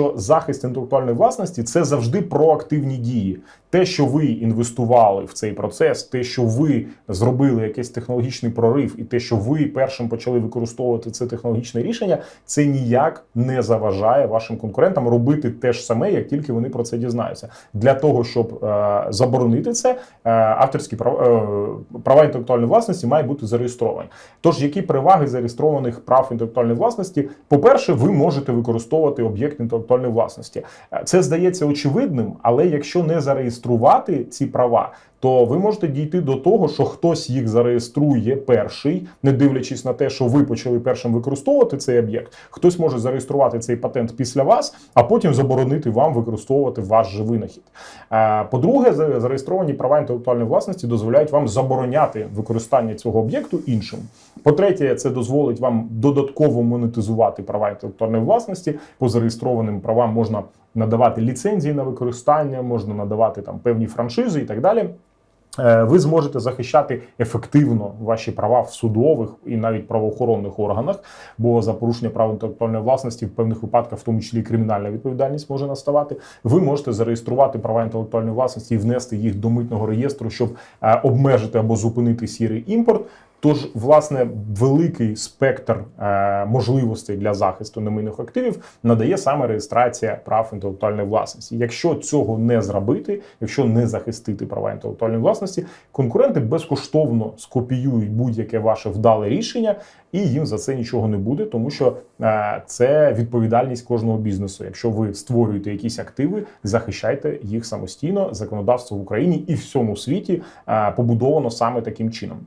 що захист інтелектуальної власності це завжди проактивні дії. Те, що ви інвестували в цей процес, те, що ви зробили якийсь технологічний прорив, і те, що ви першим почали використовувати це технологічне рішення, це ніяк не заважає вашим конкурентам робити те ж саме, як тільки вони про це дізнаються. Для того щоб е, заборонити це, е, авторські права, е, права інтелектуальної власності мають бути зареєстровані. Тож, які переваги зареєстрованих прав інтелектуальної власності? По-перше, ви можете використовувати об'єкт інтелектуальної власності. Е, Це здається очевидним, але якщо не зареєструвати ці права, то ви можете дійти до того, що хтось їх зареєструє перший, не дивлячись на те, що ви почали першим використовувати цей об'єкт. Хтось може зареєструвати цей патент після вас, а потім заборонити вам використовувати ваш же винахід. Е, По-друге, зареєстровані права інтелектуальної власності дозволяють вам забороняти використання цього об'єкту іншим. По-третє, це дозволить вам додатково монетизувати права інтелектуальної власності. По зареєстрованим правам можна надавати ліцензії на використання, можна надавати там певні франшизи і так далі. Е, Ви зможете захищати ефективно ваші права в судових і навіть правоохоронних органах, бо за порушення прав інтелектуальної власності в певних випадках, в тому числі кримінальна відповідальність може наставати. Ви можете зареєструвати права інтелектуальної власності і внести їх до митного реєстру, щоб е, обмежити або зупинити сірий імпорт. Тож, власне, великий спектр е, можливостей для захисту немийних активів надає саме реєстрація прав інтелектуальної власності. Якщо цього не зробити, якщо не захистити права інтелектуальної власності, конкуренти безкоштовно скопіюють будь-яке ваше вдале рішення, і їм за це нічого не буде, тому що е, це відповідальність кожного бізнесу. Якщо ви створюєте якісь активи, захищайте їх самостійно. Законодавство в Україні і всьому світі е, побудовано саме таким чином.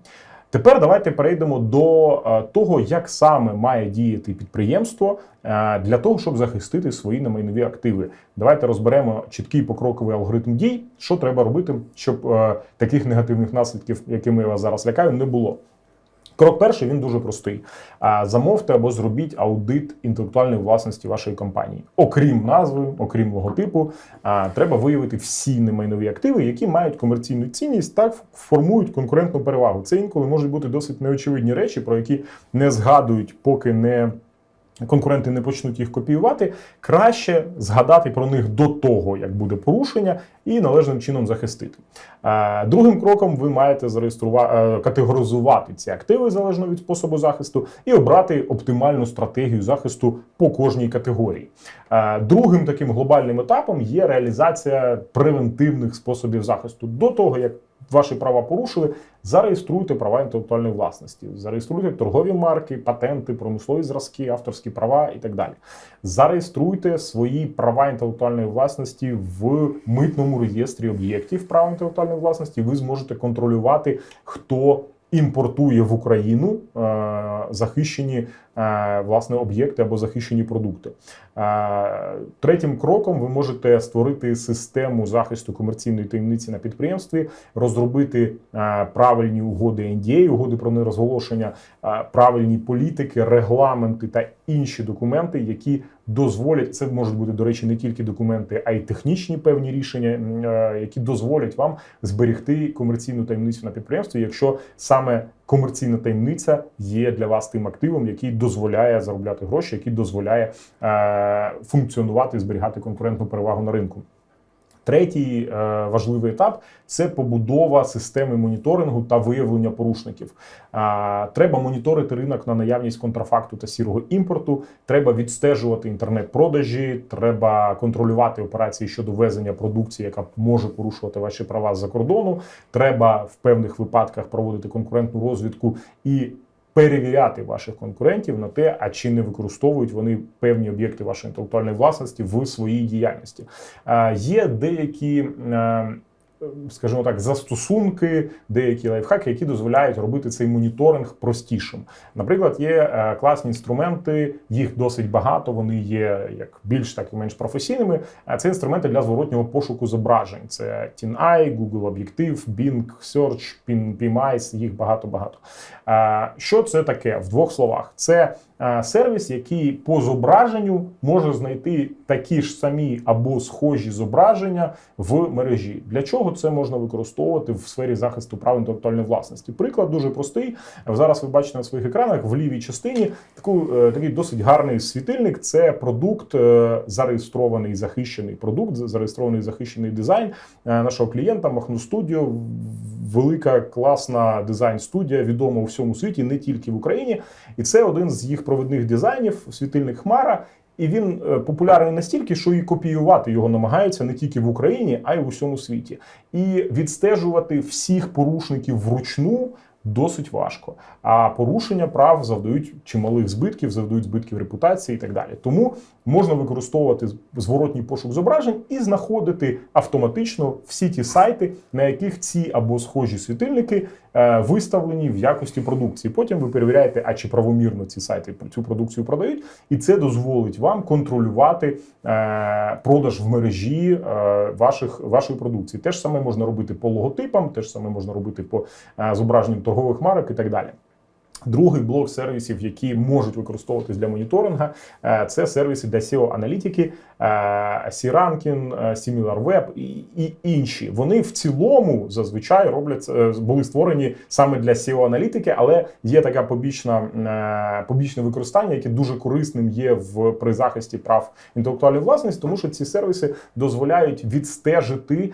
Тепер давайте перейдемо до е, того, як саме має діяти підприємство е, для того, щоб захистити свої немайнові активи. Давайте розберемо чіткий покроковий алгоритм дій, що треба робити, щоб е, таких негативних наслідків, якими я вас зараз лякаю, не було. Крок перший він дуже простий. Замовте або зробіть аудит інтелектуальної власності вашої компанії. Окрім назви, окрім логотипу, треба виявити всі немайнові активи, які мають комерційну цінність та формують конкурентну перевагу. Це інколи можуть бути досить неочевидні речі, про які не згадують, поки не. Конкуренти не почнуть їх копіювати, краще згадати про них до того, як буде порушення, і належним чином захистити. Е, Другим кроком ви маєте зареєструвати категоризувати ці активи залежно від способу захисту і обрати оптимальну стратегію захисту по кожній категорії. Е, Другим таким глобальним етапом є реалізація превентивних способів захисту до того, як ваші права порушили, зареєструйте права інтелектуальної власності, зареєструйте торгові марки, патенти, промислові зразки, авторські права і так далі. Зареєструйте свої права інтелектуальної власності в митному реєстрі об'єктів права інтелектуальної власності. Ви зможете контролювати, хто імпортує в Україну е, захищені власне об'єкти або захищені продукти. Е, Третім кроком ви можете створити систему захисту комерційної таємниці на підприємстві, розробити е, правильні угоди NDA, угоди про нерозголошення, е, правильні політики, регламенти та інші документи, які дозволять це можуть бути, до речі, не тільки документи, а й технічні певні рішення, е, які дозволять вам зберегти комерційну таємницю на підприємстві, якщо саме комерційна таємниця є для вас тим активом, який дозволяє заробляти гроші, який дозволяє е, функціонувати, зберігати конкурентну перевагу на ринку. Третій е, важливий етап це побудова системи моніторингу та виявлення порушників. Е, треба моніторити ринок на наявність контрафакту та сірого імпорту. Треба відстежувати інтернет-продажі, треба контролювати операції щодо везення продукції, яка може порушувати ваші права з-за кордону. Треба в певних випадках проводити конкурентну розвідку і перевіряти ваших конкурентів на те, а чи не використовують вони певні об'єкти вашої інтелектуальної власності в своїй діяльності. Е, Є деякі. Скажімо так, застосунки, деякі лайфхаки, які дозволяють робити цей моніторинг простішим. Наприклад, є е, класні інструменти, їх досить багато. Вони є як більш так і менш професійними. Це інструменти для зворотнього пошуку зображень. Це TinEye, Google Objective, Bing Search, PMICE, їх багато багато. Е, Що це таке в двох словах? Це е, сервіс, який по зображенню може знайти такі ж самі або схожі зображення в мережі. Для чого цього це можна використовувати в сфері захисту прав інтелектуальної власності. Приклад дуже простий. Зараз ви бачите на своїх екранах в лівій частині таку е, такий досить гарний світильник. Це продукт е, зареєстрований захищений продукт, зареєстрований захищений дизайн е, нашого клієнта Махну Студіо. Велика класна дизайн-студія, відома у всьому світі, не тільки в Україні. І це один з їх провідних дизайнів, світильник Хмара. І він е, популярний настільки, що і копіювати його намагаються не тільки в Україні, а й в усьому світі. І відстежувати всіх порушників вручну досить важко. А порушення прав завдають чималих збитків, завдають збитків репутації і так далі. Тому можна використовувати зворотній пошук зображень і знаходити автоматично всі ті сайти, на яких ці або схожі світильники е, виставлені в якості продукції. Потім ви перевіряєте, а чи правомірно ці сайти цю продукцію продають, і це дозволить вам контролювати е, продаж в мережі е, ваших вашої продукції. Те ж саме можна робити по логотипам, те ж саме можна робити по зображенням торгових марок і так далі. Другий блок сервісів, які можуть використовуватись для моніторинга, е, це сервіси для SEO-аналітики, C-Ranking, SimilarWeb і, і інші. Вони в цілому зазвичай роблять е, були створені саме для SEO-аналітики, але є така побічна е, побічне використання, яке дуже корисним є в при захисті прав інтелектуальної власності, тому що ці сервіси дозволяють відстежити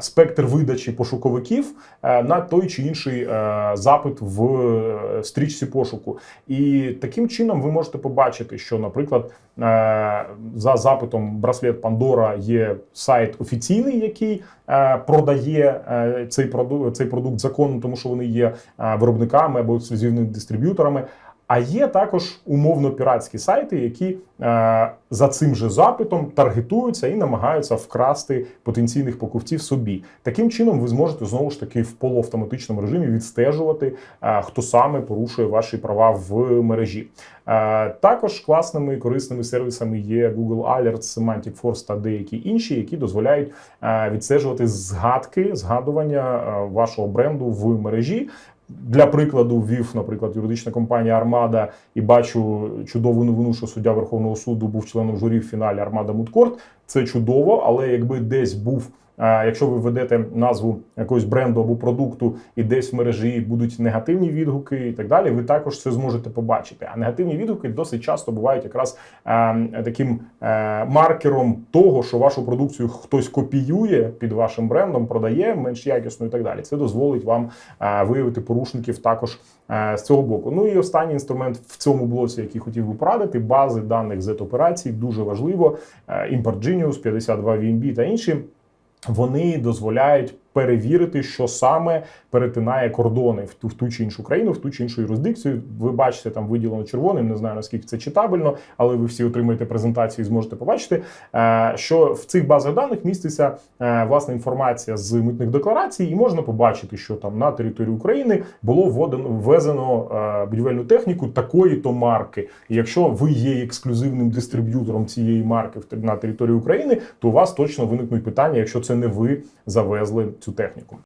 спектр видачі пошуковиків на той чи інший запит в стрічці пошуку. І таким чином ви можете побачити, що, наприклад, за запитом браслет Пандора є сайт офіційний, який продає цей продукт, цей продукт законно, тому що вони є виробниками або ексклюзивними дистриб'юторами. А є також умовно піратські сайти, які е, за цим же запитом таргетуються і намагаються вкрасти потенційних покупців собі. Таким чином, ви зможете знову ж таки в полуавтоматичному режимі відстежувати, е, хто саме порушує ваші права в мережі. Е, також класними і корисними сервісами є Google Alerts, Semantic Force та деякі інші, які дозволяють е, відстежувати згадки, згадування е, вашого бренду в мережі. Для прикладу, ввів, наприклад, юридична компанія Армада і бачу чудову новину, що суддя Верховного суду був членом журі в фіналі Армада Мудкорт. Це чудово, але якби десь був. Якщо ви ведете назву якогось бренду або продукту, і десь в мережі будуть негативні відгуки і так далі, ви також це зможете побачити. А негативні відгуки досить часто бувають якраз е, таким е, маркером того, що вашу продукцію хтось копіює під вашим брендом, продає менш якісно і так далі. Це дозволить вам е, виявити порушників також з цього боку. Ну і останній інструмент в цьому блоці, який хотів би порадити, бази даних z операцій дуже важливо. Import Genius, 52 VMB та інші. Вони дозволяють перевірити, що саме перетинає кордони в ту в ту чи іншу країну, в ту чи іншу юрисдикцію. Ви бачите там виділено червоним. Не знаю наскільки це читабельно, але ви всі отримаєте презентацію і зможете побачити, е, що в цих базах даних міститься е, власна інформація з митних декларацій, і можна побачити, що там на території України було вводено ввезено е, будівельну техніку такої то марки. І якщо ви є ексклюзивним дистриб'ютором цієї марки на території України, то у вас точно виникнуть питання, якщо це не ви завезли цю техніку.